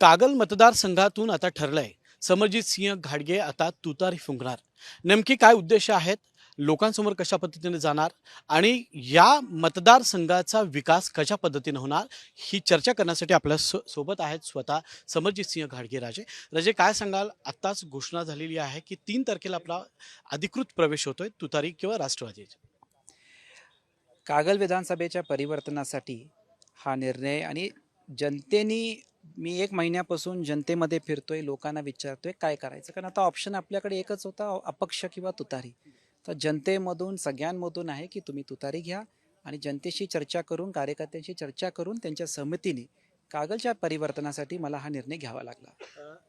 कागल मतदारसंघातून आता ठरलंय. समरजित सिंह घाडगे आता तुतारी फुंकणार. नेमकी काय उद्देश आहेत? लोकांसमोर कशा पद्धतीने जाणार? आणि या मतदारसंघाचा विकास कशा पद्धतीने होणार? ही चर्चा करण्यासाठी आपल्या सो सोबत आहेत स्वतः समरजित सिंह घाडगे राजे. राजे काय सांगाल? आत्ताच घोषणा झालेली आहे की तीन तारखेला आपला अधिकृत प्रवेश होतोय तुतारी किंवा राष्ट्रवादी. कागल विधानसभेच्या परिवर्तनासाठी हा निर्णय आणि जनतेनी मी एक महिन्यापासून जनतेमध्ये फिरतोय लोकांना विचारतोय काय करायचं? कारण आता ऑप्शन आपल्याकडे एकच होता अपक्ष किंवा तुतारी. तर जनतेमधून सगळ्यांमधून आहे की तुम्ही तुतारी घ्या आणि जनतेशी चर्चा करून कार्यकर्त्यांशी चर्चा करून त्यांच्या सहमतीने कागलच्या परिवर्तनासाठी मला हा निर्णय घ्यावा लागला.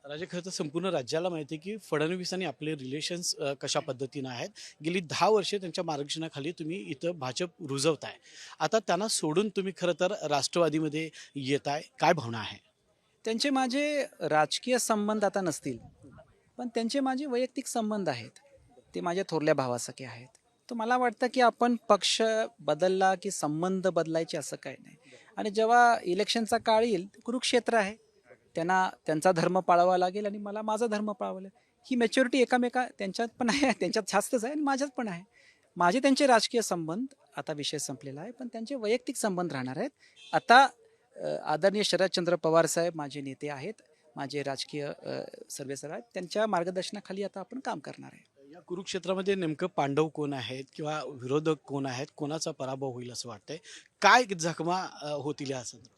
राजे खरं तर संपूर्ण राज्याला माहिती आहे की फडणवीस आणि आपले रिलेशन्स अ, कशा पद्धतीनं आहेत? गेली दहा वर्षे त्यांच्या मार्गदर्शनाखाली तुम्ही इथं भाजप रुजवताय. आता त्यांना सोडून तुम्ही खरं तर राष्ट्रवादीमध्ये येत आहे काय भावना आहे? त्यांचे माझे राजकीय संबंध आता नसतील पण त्यांचे माझे वैयक्तिक संबंध आहेत. ते माझ्या थोरल्या भावासारखे आहेत. तर मला वाटतं की आपण पक्ष बदलला की संबंध बदलायचे असं काही नाही. आणि जेव्हा इलेक्शनचा काळ येईल कुरुक्षेत्र आहे. त्यांना त्यांचा धर्म पाळावा लागेल आणि मला माझा धर्म पाळावा लागेल. ही मॅच्युरिटी एकामेका त्यांच्यात पण आहे त्यांच्यात जास्तच आहे आणि माझ्यात पण आहे. माझे त्यांचे राजकीय संबंध आता विषय संपलेला आहे पण त्यांचे वैयक्तिक संबंध राहणार आहेत. आता आदरणीय शरदचंद्र पवार साहेब माझे नेते आहेत माझे राजकीय सर्वेसर आहेत. त्यांच्या मार्गदर्शनाखाली आता आपण काम करणार आहे. कुरुक्षेत्रामध्ये नेमकं पांडव कोण आहेत किंवा विरोधक कोण आहेत कोणाचा पराभव होईल असं वाटतंय? काय जखमा होतील या संदर्भात?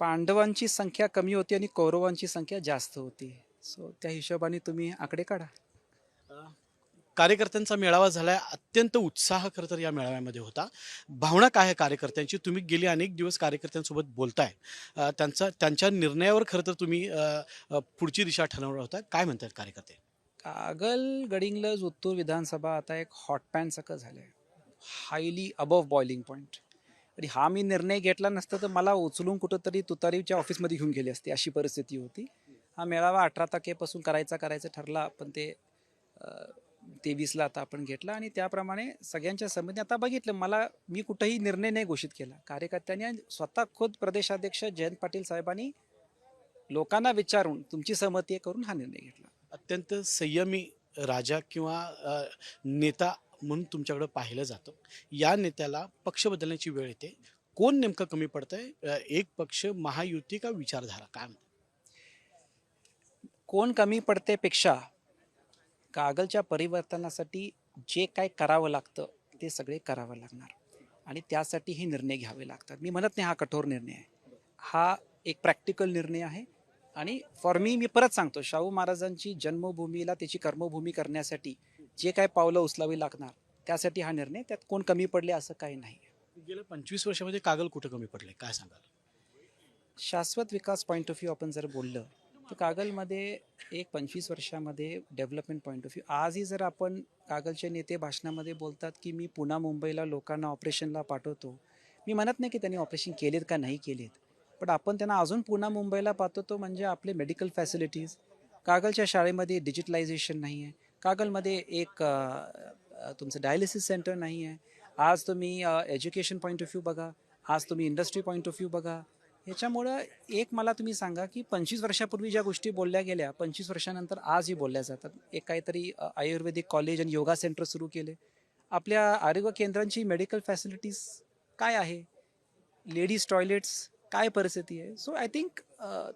पांडवांची संख्या कमी होती आणि कौरवांची संख्या जास्त होती. सो त्या हिशोबाने तुम्ही आकडे काढा. कार्यकर्त्यांचा मेळावा झालाय अत्यंत उत्साह खरं तर या मेळाव्यामध्ये होता. भावना काय आहे कार्यकर्त्यांची? तुम्ही गेले अनेक दिवस कार्यकर्त्यांसोबत बोलताय. त्यांचा त्यांच्या निर्णयावर खरं तर तुम्ही पुढची दिशा ठरवणार होता. काय म्हणतात कार्यकर्ते? कागल गडिंग्लज उत्तूर विधानसभा आता एक हॉट पॅन झालं आहे हायली अबव बॉइलिंग पॉईंट आणि हा मी निर्णय घेतला नसता तर मला उचलून कुठंतरी तुतारीच्या ऑफिसमध्ये घेऊन गेली असती. अशी परिस्थिती होती. हा मेळावा अठरा तारखेपासून करायचा करायचा ठरला पण ते तेवीसला आता आपण घेतला आणि त्याप्रमाणे सगळ्यांच्या संमती आता बघितलं. मला मी कुठंही निर्णय नाही घोषित केला. कार्यकर्त्यांनी आणि स्वतः खुद प्रदेशाध्यक्ष जयंत पाटील साहेबांनी लोकांना विचारून तुमची सहमती करून हा निर्णय घेतला. अत्यंत संयमी राजा किंवा नेता म्हणून तुमच्याकडे पाहिलं जातं. या नेत्याला पक्ष बदलण्याची वेळ येते. कोण नेमकं कमी पडतंय? एक पक्ष महायुती का विचारधारा? काय कोण कमी पडते पेक्षा कागलच्या परिवर्तनासाठी जे काय करावं लागतं ते सगळे करावं लागणार. आणि त्यासाठी हे निर्णय घ्यावे लागतात. मी म्हणत नाही हा कठोर निर्णय आहे. हा एक प्रॅक्टिकल निर्णय आहे. आणि फॉर मी मी परत सांगतो शाहू महाराजांची जन्मभूमीला त्याची कर्मभूमी करण्यासाठी जे काय पावलं उचलावी लागणार त्यासाठी हा निर्णय त्यात कोण कमी पडले असं काही नाही. गेल्या पंचवीस वर्षामध्ये कागल कुठं कमी पडले काय सांगाल? शाश्वत विकास पॉईंट ऑफ व्ह्यू आपण जर बोललं तर कागलमध्ये एक पंचवीस वर्षामध्ये डेव्हलपमेंट पॉईंट ऑफ व्ह्यू आजही जर आपण कागलचे नेते भाषणामध्ये बोलतात की मी पुन्हा मुंबईला लोकांना ऑपरेशनला पाठवतो मी म्हणत नाही की त्यांनी ऑपरेशन केलेत का नाही केलेत. पण आपण त्यांना अजून पुन्हा मुंबईला पाहतो तो म्हणजे आपले मेडिकल फॅसिलिटीज कागलच्या शाळेमध्ये डिजिटलायझेशन नाही आहे. कागलमध्ये एक तुमचं डायलिसिस सेंटर नाही आहे. आज तुम्ही एज्युकेशन पॉईंट ऑफ व्ह्यू बघा. आज तुम्ही इंडस्ट्री पॉईंट ऑफ व्ह्यू बघा. ह्याच्यामुळं एक मला तुम्ही सांगा की पंचवीस वर्षापूर्वी ज्या गोष्टी बोलल्या गेल्या पंचवीस वर्षानंतर आजही बोलल्या जातात. एक काहीतरी आयुर्वेदिक कॉलेज आणि योगा सेंटर सुरू केले. आपल्या आरोग्य केंद्रांची मेडिकल फॅसिलिटीज काय आहे? लेडीज टॉयलेट्स काय परिस्थिती आहे? So I think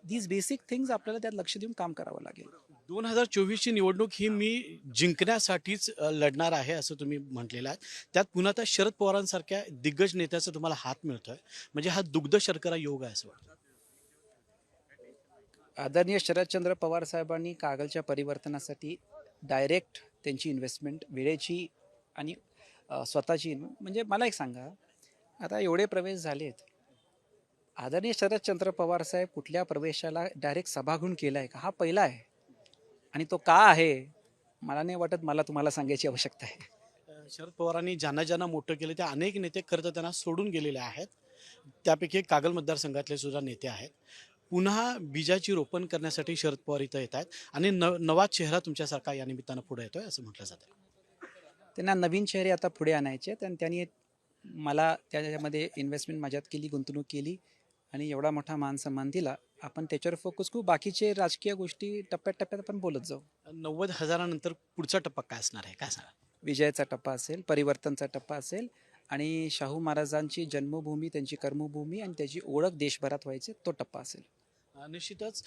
these basic things आपल्याला त्यात लक्ष देऊन काम करावं लागेल. दोन हजार चोवीसची निवडणूक ही मी जिंकण्यासाठीच लढणार आहे असं तुम्ही म्हटलेलं आहे. त्यात पुन्हा त्या शरद पवारांसारख्या दिग्गज नेत्याचा तुम्हाला हात मिळतोय. म्हणजे हा दुग्ध शर्करा योग आहे असं वाटतं. आदरणीय शरदचंद्र पवार साहेबांनी कागलच्या परिवर्तनासाठी डायरेक्ट त्यांची इन्व्हेस्टमेंट वेळेची आणि स्वतःची म्हणजे मला एक सांगा. आता एवढे प्रवेश झालेत. आदरणीय शरदचंद्र पवार साहेब कुठल्या प्रवेशाला डायरेक्ट सभागृह केला आहे का? हा पहिला आहे. आणि तो का आहे? मला नाही वाटत मला तुम्हाला सांगायची आवश्यकता आहे. शरद पवारांनी ज्यांना ज्यांना मोठं केलं त्या अनेक नेते खरं तर त्यांना सोडून गेलेले आहेत. त्यापैकी एक कागल मतदारसंघातले सुद्धा नेते आहेत. पुन्हा बीजाची रोपण करण्यासाठी शरद पवार इथं येत आहेत. आणि न नवा चेहरा तुमच्यासारखा या निमित्तानं पुढे येतोय असं म्हटलं जातं त्यांना नवीन चेहरे आता पुढे आणायचे आहेत. आणि त्यांनी मला त्याच्यामध्ये इन्व्हेस्टमेंट माझ्यात केली गुंतवणूक केली. आणि एवढा मोठा मान सन्मान दिला आपण त्याच्यावर फोकस करू. बाकीचे राजकीय गोष्टी टप्प्याटप्प्यात आपण बोलत जाऊ. नव्वद हजारानंतर पुढचा टप्पा काय असणार आहे? काय सांगा? विजयाचा टप्पा असेल परिवर्तनचा टप्पा असेल आणि शाहू महाराजांची जन्मभूमी त्यांची कर्मभूमी आणि त्याची ओळख देशभरात व्हायची तो टप्पा असेल. निश्चितच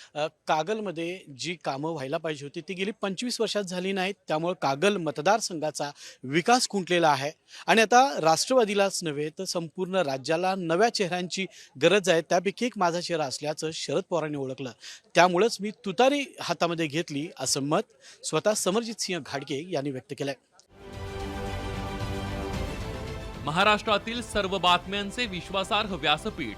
कागलमध्ये जी कामं व्हायला पाहिजे होती ती गेली पंचवीस वर्षात झाली नाहीत. त्यामुळे कागल मतदारसंघाचा विकास खुंटलेला आहे. आणि आता राष्ट्रवादीलाच नव्हे तर संपूर्ण राज्याला नव्या चेहऱ्यांची गरज आहे. त्यापैकी एक माझा चेहरा असल्याचं शरद पवारांनी ओळखलं. त्यामुळंच मी तुतारी हातामध्ये घेतली असं मत स्वतः समरजित सिंह घाडगे यांनी व्यक्त केलंय. महाराष्ट्रातील सर्व बातम्यांचे विश्वासार्ह व्यासपीठ.